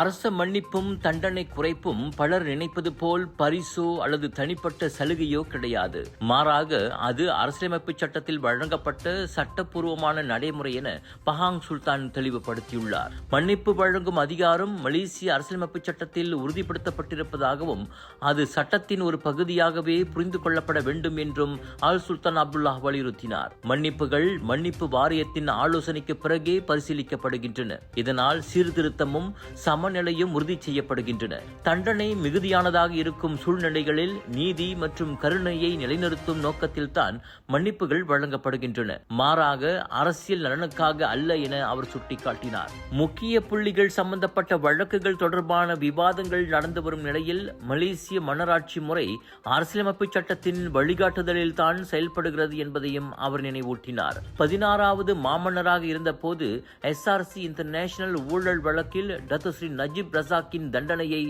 அரச மன்னிப்பும் தண்டனை குறைப்பும் பலர் நினைப்பது போல் பரிசோ அல்லது தனிப்பட்ட சலுகையோ கிடையாது. மாறாக அது அரசியலமைப்பு சட்டத்தில் வழங்கப்பட்ட சட்டப்பூர்வமான நடைமுறை என பஹாங் சுல்தான் தெளிவுபடுத்தியுள்ளார். மன்னிப்பு வழங்கும் அதிகாரம் மலேசிய அரசியலமைப்பு சட்டத்தில் உறுதிப்படுத்தப்பட்டிருப்பதாகவும் அது சட்டத்தின் ஒரு பகுதியாகவே புரிந்து கொள்ளப்பட வேண்டும் என்றும் அல் சுல்தான் அப்துல்லாஹ் வலியுறுத்தினார். மன்னிப்புகள் மன்னிப்பு வாரியத்தின் ஆலோசனைக்கு பிறகே பரிசீலிக்கப்படுகின்றன. இதனால் சீர்திருத்தமும் சமநிலையும் உறுதி செய்யப்படுகின்றன. தண்டனை மிகுதியானதாக இருக்கும் சூழ்நிலைகளில் நீதி மற்றும் கருணையை நிலைநிறுத்தும் நோக்கத்தில்தான் மன்னிப்புகள் வழங்கப்படுகின்றன. மாறாக அரசியல் நலனுக்காக அல்ல என அவர் சுட்டிக்காட்டினார். முக்கிய புள்ளிகள் சம்பந்தப்பட்ட வழக்குகள் தொடர்பான விவாதங்கள் நடந்து வரும் நிலையில் மலேசிய மன்னராட்சி முறை அரசியலமைப்பு சட்டத்தின் வழிகாட்டுதலில் தான் செயல்படுகிறது என்பதையும் அவர் நினைவூட்டினார். பதினாறாவது மாமன்னராக இருந்தபோது எஸ்ஆர்சி இன்டர்நேஷனல் ஊழல் வழக்கில் டத்து ஸ்ரீ நஜிப் ரசாக்கின் தண்டனையை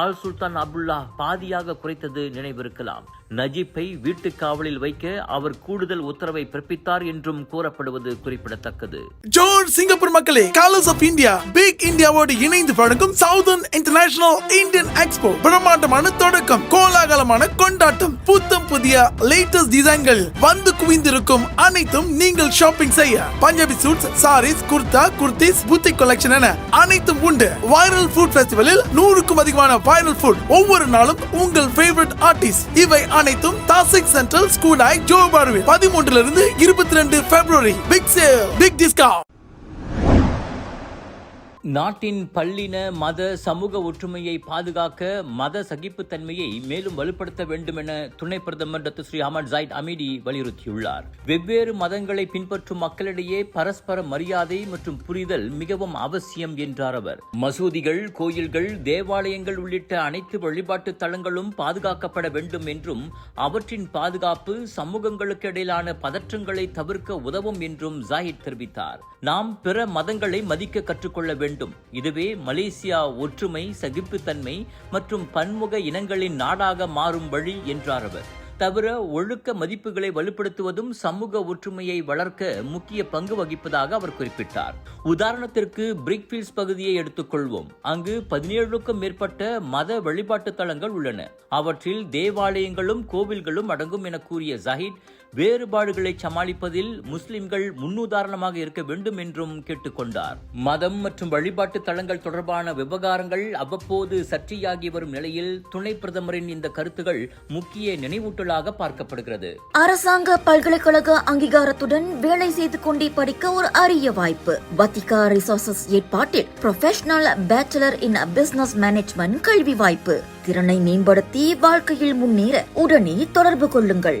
ஆல் சுல்தான் அப்துல்லா பாதியாக குறைத்தது நினைவிருக்கலாம். நஜீப்பை வீட்டு காவலில் வைக்க அவர் கூடுதல் உத்தரவை பிறப்பித்தார் என்றும் கூறப்படுவது குறிப்பிடத்தக்கது. ஜோர் சிங்கப்பூர் மக்களே காலர்ஸ் ஆஃப் இந்தியா பிக் இந்தியாவோடு இணைந்து வழங்கும் சவுதர்ன் இன்டர்நேஷனல் இந்தியன் எக்ஸ்போ பிரம்மாண்டமான தொடக்கம் கோலாகலமான கொண்டாட்டம் புத்தம் புதிய லேட்டஸ்ட் டிசைன்கள் வந்து குவிந்திருக்கும் அனைத்தும் நீங்கள் ஷாப்பிங் செய்ய. பஞ்சாபி சூட்ஸ் சாரீஸ் குர்தா குர்த்திஸ் புத்தி கலெக்ஷன் என அனைத்தும் உண்டு. வைரல் ஃபுட் ஃபெஸ்டிவலில் நூறுக்கும் அதிகமான ஃபைனல் ஃபுட் ஒவ்வொரு நாளும் உங்கள் ஃபேவரட் ஆர்டிஸ்ட் இவை அனைத்தும் தாசிக் சென்ட்ரல் ஸ்கூலாய் ஜோ பார்வில் பதிமூன்றிலிருந்து இருபத்தி ரெண்டு பிப்ரவரி பிக் சேல் பிக் டிஸ்கவுண்ட் நாட்டின் பல்லின மத சமூக ஒற்றுமையை பாதுகாக்க மத சகிப்புத்தன்மையை மேலும் வலுப்படுத்த வேண்டும் என துணை பிரதமர் Datuk Seri Ahmad Zahid Hamidi வலியுறுத்தியுள்ளார். வெவ்வேறு மதங்களை பின்பற்றும் மக்களிடையே பரஸ்பர மரியாதை மற்றும் புரிதல் மிகவும் அவசியம் என்றார் அவர். மசூதிகள் கோயில்கள் தேவாலயங்கள் உள்ளிட்ட அனைத்து வழிபாட்டு தலங்களும் பாதுகாக்கப்பட வேண்டும் என்றும் அவற்றின் பாதுகாப்பு சமூகங்களுக்கு இடையிலான பதற்றங்களை தவிர்க்க உதவும் என்றும் ஜாஹித் தெரிவித்தார். நாம் பிற மதங்களை மதிக்க கற்றுக்கொள்ள வேண்டும் வேண்டும். இதுவே மலேசியா ஒற்றுமை சகிப்புத்தன்மை மற்றும் பன்முக இனங்களின் நாடாக மாறும் வழி என்றார் அவர். தவிர ஒழுக்க மதிப்புகளை வலுப்படுத்துவதும் சமூக ஒற்றுமையை வளர்க்க முக்கிய பங்கு வகிப்பதாக அவர் குறிப்பிட்டார். உதாரணத்திற்கு பிரிக்ஃபீல்ட்ஸ் பகுதியை எடுத்துக்கொள்வோம். அங்கு பதினேழுக்கும் மேற்பட்ட மத வழிபாட்டு தலங்கள் உள்ளன. அவற்றில் தேவாலயங்களும் கோவில்களும் அடங்கும் என கூறிய ஜஹீத் வேறுபாடுகளை சமாளிப்பதில் முஸ்லிம்கள் முன்னுதாரணமாக இருக்க வேண்டும் என்றும் கேட்டுக்கொண்டார். மதம் மற்றும் வழிபாட்டு தலங்கள் தொடர்பான விவகாரங்கள் அவ்வப்போது சர்ச்சையாகி வரும் நிலையில் துணை பிரதமரின் இந்த கருத்துகள் முக்கிய நினைவூட்டலாக பார்க்கப்படுகிறது. அரசாங்க பல்கலைக்கழக அங்கீகாரத்துடன் வேலை செய்து கொண்டே படிக்க ஒரு அரிய வாய்ப்பு. வத்திகா ரிசோர்சஸ் ஏற்பாட்டில் professional bachelor in business management கல்வி வாய்ப்பு. திறனை மேம்படுத்தி வாழ்க்கையில் முன்னேற உடனே தொடர்பு கொள்ளுங்கள்.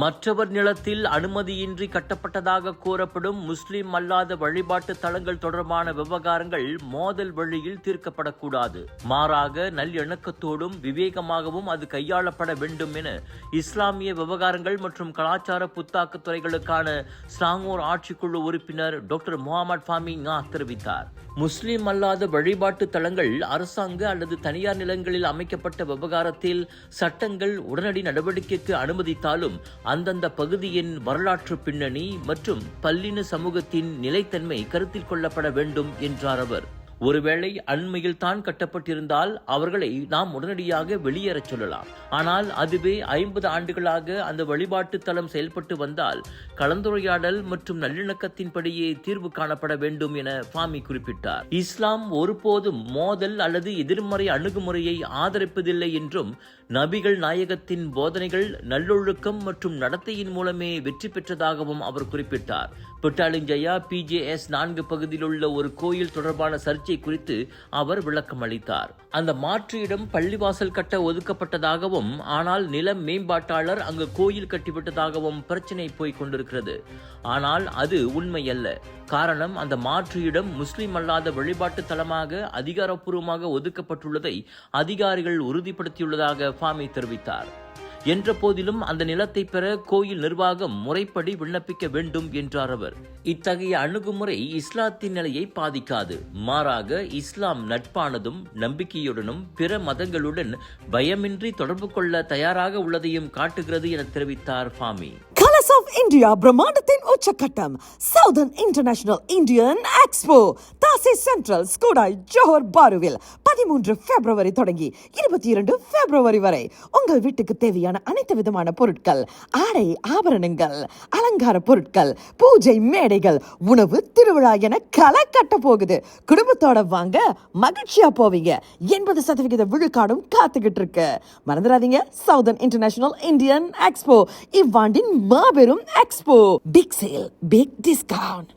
மற்றவர் நிலத்தில் அனுமதியின்றி கட்டப்பட்டதாக கூறப்படும் முஸ்லிம் அல்லாத வழிபாட்டு தலங்கள் தொடர்பான விவகாரங்கள் மோதல் வழியில் தீர்க்கப்படக்கூடாது. மாறாக நல்லிணக்கத்தோடும் விவேகமாகவும் அது கையாளப்பட வேண்டும் என இஸ்லாமிய விவகாரங்கள் மற்றும் கலாச்சார புத்தாக்க துறைகளுக்கான ஸ்லாங்கூர் ஆட்சிக்குழு உறுப்பினர் டாக்டர் முகமது ஃபாமி தெரிவித்தார். முஸ்லிம் அல்லாத வழிபாட்டு தலங்கள் அரசாங்க அல்லது தனியார் நிலங்களில் அமைக்கப்பட்ட விவகாரத்தில் சட்டங்கள் உடனடி நடவடிக்கைக்கு அனுமதித்தாலும் அந்தந்த பகுதியின் வரலாற்று பின்னணி மற்றும் பல்லின சமூகத்தின் நிலைத்தன்மை கருத்தில் கொள்ளப்பட வேண்டும் என்றார் அவர். ஒருவேளை அண்மையில் தான் கட்டப்பட்டிருந்தால் அவர்களை நாம் உடனடியாக வெளியேறச் சொல்லலாம். ஆனால் அதுவே ஐம்பது ஆண்டுகளாக அந்த வழிபாட்டு தளம் செயல்பட்டு வந்தால் கலந்துரையாடல் மற்றும் நல்லிணக்கத்தின்படியே தீர்வு காணப்பட வேண்டும் என ஃபாமி குறிப்பிட்டார். இஸ்லாம் ஒருபோதும் மோதல் அல்லது எதிர்மறை அணுகுமுறையை ஆதரிப்பதில்லை என்றும் நபிகள் நாயகத்தின் போதனைகள் நல்லொழுக்கம் மற்றும் நடத்தையின் மூலமே வெற்றி பெற்றதாகவும் அவர் குறிப்பிட்டார். பிட்டாலிஞ்சயா பிஜேஎஸ் நான்கு பகுதியில் உள்ள ஒரு கோயில் தொடர்பான சர்ச்சை குறித்து அவர் விளக்கம் அளித்தார். அந்த மாற்று இடம் பள்ளிவாசல் கட்ட ஒதுக்கப்பட்டதாகவும் ஆனால் நில மேம்பாட்டாளர் அங்கு கோயில் கட்டிவிட்டதாகவும் பிரச்சனை போய்க் கொண்டிருக்கிறது. ஆனால் அது உண்மையல்ல. காரணம் அந்த மாற்று இடம் முஸ்லிம் அல்லாத வழிபாட்டு தலமாக அதிகாரப்பூர்வமாக ஒதுக்கப்பட்டுள்ளதை அதிகாரிகள் உறுதிப்படுத்தியுள்ளதாக ஃபாமி தெரிவித்தார். என்ற போதிலும் அந்த நிலத்தை பெற கோயில் நிர்வாகம் முறைப்படி விண்ணப்பிக்க வேண்டும் என்றார் அவர். இத்தகைய அணுகுமுறை இஸ்லாத்தின் நிலையை பாதிக்காது. மாறாக இஸ்லாம் நட்பானதும் நம்பிக்கையுடனும் பிற மதங்களுடன் பயமின்றி தொடர்பு கொள்ள தயாராக உள்ளதையும் காட்டுகிறது என தெரிவித்தார் ஃபாமி. கலர்ஸ் ஆஃப் இந்தியா பிரம்மாண்டத்தின் உச்சக்கட்டம் Southern International Indian Expo Tasik Central Skudai Johor பாருவில் பதிமூன்று பிப்ரவரி தொடங்கி இருபத்தி இரண்டு பிப்ரவரி வரை உங்கள் வீட்டுக்கு தேவையான அனைத்து விதமான பொருட்கள் ஆடை ஆபரணங்கள் அலங்கார பொருட்கள் பூஜை மேடைகள் உணவு திருவிழா என களை கட்ட போகுது. குடும்பத்தோட வாங்க மகிழ்ச்சியா போவீங்க. எண்பது சதவிகித விழுக்காடும் காத்துக்கிட்டு இருக்கு. மறந்துடாதீங்க சவுதர்ன் இன்டர்நேஷனல் இந்தியன் எக்ஸ்போ இவ்வாண்டின் மாபெரும் expo big sale big discount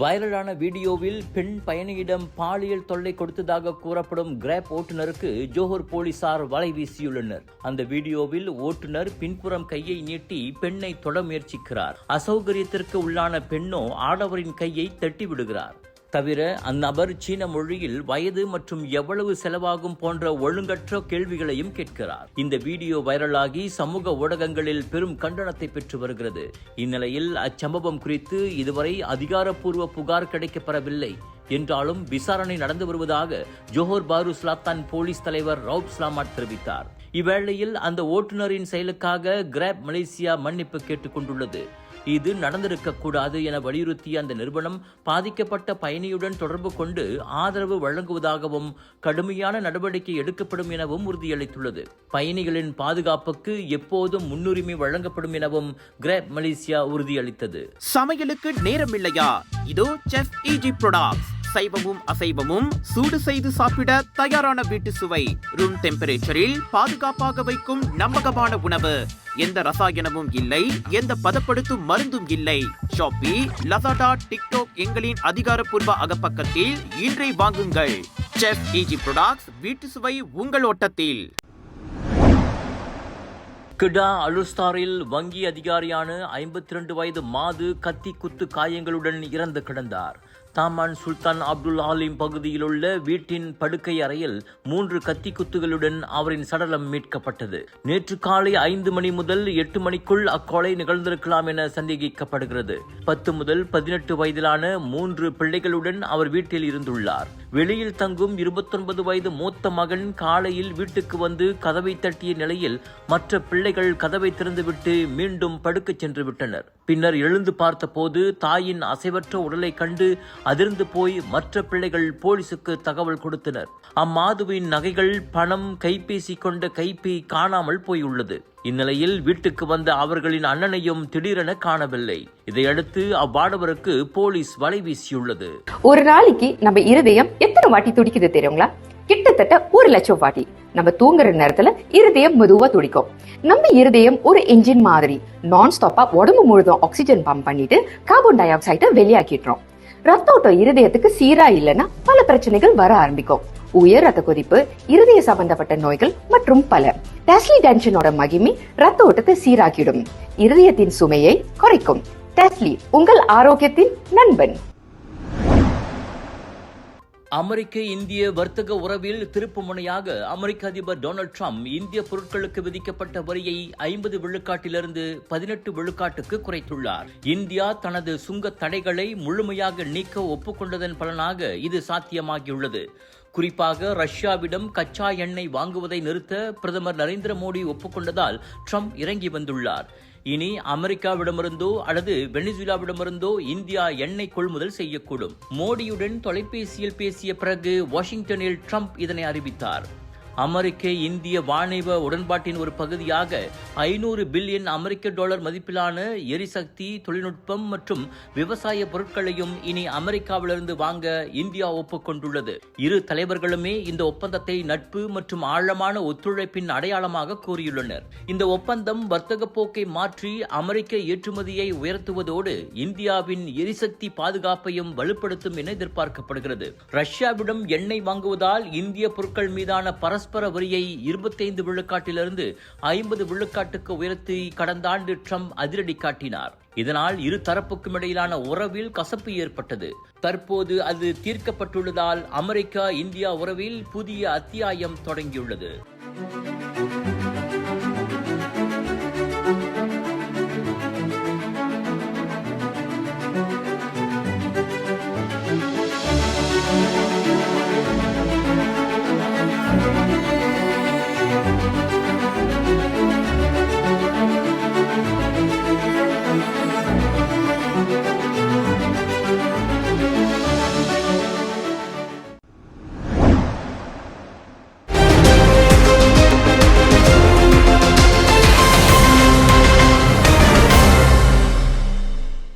வைரலான வீடியோவில் பெண் பயணியிடம் பாலியல் தொல்லை கொடுத்ததாக கூறப்படும் கிராப் ஓட்டுநருக்கு ஜோஹர் போலீசார் வலை வீசியுள்ளனர். அந்த வீடியோவில் ஓட்டுநர் பின்புறம் கையை நீட்டி பெண்ணை தொட முயற்சிக்கிறார். அசௌகரியத்திற்கு உள்ளான பெண்ணோ ஆடவரின் கையை தட்டி விடுகிறார் தவிர அந்நபர் சீன மொழியில் வயது மற்றும் எவ்வளவு செலவாகும் போன்ற ஒழுங்கற்ற கேள்விகளையும் கேட்கிறார். இந்த வீடியோ வைரலாகி சமூக ஊடகங்களில் பெரும் கண்டனத்தை பெற்று வருகிறது. இந்நிலையில் அச்சம்பவம் குறித்து இதுவரை அதிகாரப்பூர்வ புகார் கிடைக்கப்பெறவில்லை. என்றாலும் விசாரணை நடந்து வருவதாக ஜோஹர் பாரு ஸ்லாத்தான் போலீஸ் தலைவர் ரவுப் ஸ்லாமாட் தெரிவித்தார். இவ்வேளையில் அந்த ஓட்டுநரின் செயலுக்காக கிராப் மலேசியா மன்னிப்பு கேட்டுக்கொண்டுள்ளது இது நடந்திருக்க கூடாது என வலியுறுத்திய அந்த நிறுவனம் பாதிக்கப்பட்ட பயணியுடன் தொடர்பு கொண்டு ஆதரவு வழங்குவதாகவும் கடுமையான நடவடிக்கை எடுக்கப்படும் எனவும் உறுதியளித்துள்ளது. பயணிகளின் பாதுகாப்புக்கு எப்போதும் முன்னுரிமை வழங்கப்படும் எனவும் கிராப் மலேசியா உறுதியளித்தது. சமையலுக்கு நேரம் இல்லையா இதோ செஃப் இஜி ப்ரொடக்ட்ஸ் சைவமும் அசைவமும் சூடு செய்து சாப்பிட தயாரான வீட்டு சுவை. ரூம் டெம்பரேச்சரில் பாதுகாப்பாக வைக்கும் நம்பகமான உணவு. எந்த ரசாயனமும் இல்லை எந்த பதப்படுத்தும் மருந்தும் இல்லை. ஷாப்பி லசாடா டிக்டாக் எங்களின் அதிகாரப்பூர்வ அகப்பக்கத்தில் இன்றை வாங்குங்கள். செஃப் இஜி ப்ரொடக்ட்ஸ் வீட்டு சுவை உங்கள் ஓட்டத்தில். கிடா அலுஸ்தாரில் வங்கி அதிகாரியான ஐம்பத்தி ரெண்டு வயது மாது கத்தி குத்து காயங்களுடன் இறந்து கிடந்தார். தாமான் சுல்தான் அப்துல் ஆலிம் பகுதியில் உள்ள வீட்டின் படுக்கை அறையில் மூன்று கத்தி குத்துகளுடன் அவரின் சடலம் மீட்கப்பட்டது. நேற்று காலை ஐந்து மணி முதல் எட்டு மணிக்குள் அக்கொலை நிகழ்ந்திருக்கலாம் என சந்தேகிக்கப்படுகிறது. பத்து முதல் பதினெட்டு வயதிலான மூன்று பிள்ளைகளுடன் அவர் வீட்டில் இருந்துள்ளார். வெளியில் தங்கும் இருபத்தொன்பது வயது மூத்த மகன் காலையில் வீட்டுக்கு வந்து கதவை தட்டிய நிலையில் மற்ற பிள்ளைகள் கதவை திறந்துவிட்டு மீண்டும் படுக்கச் சென்று விட்டனர். பின்னர் எழுந்து பார்த்தபோது தாயின் அசைவற்ற உடலை கண்டு அதிர்ந்து போய் மற்ற பிள்ளைகள் போலீசுக்கு தகவல் கொடுத்தனர். அம்மாதுவின் நகைகள் பணம் கைபேசி கொண்ட கைப்பை காணாமல் போயுள்ளது. இந்நிலையில் வீட்டுக்கு வந்த அவர்களின் அண்ணனையும் திடீரென காணவில்லை. இதையடுத்து அவ்வாடவருக்கு போலீஸ் வலை வீசியுள்ளது. ஒரு நாளைக்கு நம்ம இருதயம் எத்தனை வாட்டி துடிக்குது தெரியுங்களா? கிட்டத்தட்ட ஒரு லட்சம் வாட்டி. நம்ம தூங்குற நேரத்துல இருதயம் மெதுவா துடிக்கும். நம்ம இருதயம் ஒரு என்ஜின் மாதிரி நான் ஸ்டாப்பா உடம்பு முழுதும் ஆக்சிஜன் பம்ப் பண்ணிட்டு கார்பன் டை ஆக்சைடை வெளியாக்கிடுறோம். ரத்த ஓட்டம் இருதயத்துக்கு சீரா இல்லைன்னா பல பிரச்சனைகள் வர ஆரம்பிக்கும். உயர் ரத்த கொதிப்பு இருதய சம்பந்தப்பட்ட நோய்கள் மற்றும் பல. டெஸ்லி டென்ஷனோட மகிமை ரத்த ஓட்டத்தை சீராக்கிடும். இருதயத்தின் சுமையை குறைக்கும். டெஸ்லி உங்கள் ஆரோக்கியத்தின் நண்பன். அமெரிக்க இந்திய வர்த்தக உறவில் திருப்புமுனையாக அமெரிக்க அதிபர் டொனால்ட் ட்ரம்ப் இந்திய பொருட்களுக்கு விதிக்கப்பட்ட வரியை ஐம்பது விழுக்காட்டிலிருந்து பதினெட்டு விழுக்காட்டுக்கு குறைத்துள்ளார். இந்தியா தனது சுங்க தடைகளை முழுமையாக நீக்க ஒப்புக்கொண்டதன் பலனாக இது சாத்தியமாகியுள்ளது. குறிப்பாக ரஷ்யாவிடம் கச்சா எண்ணெய் வாங்குவதை நிறுத்த பிரதமர் நரேந்திர மோடி ஒப்புக்கொண்டதால் ட்ரம்ப் இறங்கி வந்துள்ளார். இனி அமெரிக்காவிடமிருந்தோ அல்லது வெனிசுலாவிடமிருந்தோ இந்தியா எண்ணெய் கொள்முதல் செய்யக்கூடும். மோடியுடன் தொலைபேசியில் பேசிய பிறகு வாஷிங்டனில் ட்ரம்ப் இதனை அறிவித்தார். அமெரிக்க இந்திய வாணிப உடன்பாட்டின் ஒரு பகுதியாக ஐநூறு பில்லியன் அமெரிக்க டாலர் மதிப்பிலான எரிசக்தி தொழில்நுட்பம் மற்றும் விவசாய பொருட்களையும் இனி அமெரிக்காவிலிருந்து வாங்க இந்தியா ஒப்புக்கொண்டுள்ளது இரு தலைவர்களுமே இந்த ஒப்பந்தத்தை நட்பு மற்றும் ஆழமான ஒத்துழைப்பின் அடையாளமாக கூறியுள்ளனர். இந்த ஒப்பந்தம் வர்த்தக போக்கை மாற்றி அமெரிக்க ஏற்றுமதியை உயர்த்துவதோடு இந்தியாவின் எரிசக்தி பாதுகாப்பையும் வலுப்படுத்தும் என எதிர்பார்க்கப்படுகிறது. ரஷ்யாவிடம் எண்ணெய் வாங்குவதால் இந்திய பொருட்கள் மீதான பரஸ் பரஸ்பர வரியை இருபத்தைந்து விழுக்காட்டிலிருந்து ஐம்பது விழுக்காட்டுக்கு உயர்த்தி கடந்த ஆண்டு ட்ரம்ப் அதிரடி காட்டினார். இதனால் இரு தரப்புக்கும் இடையிலான உறவில் கசப்பு ஏற்பட்டது. தற்போது அது தீர்க்கப்பட்டுள்ளதால் அமெரிக்கா இந்தியா உறவில் புதிய அத்தியாயம் தொடங்கியுள்ளது.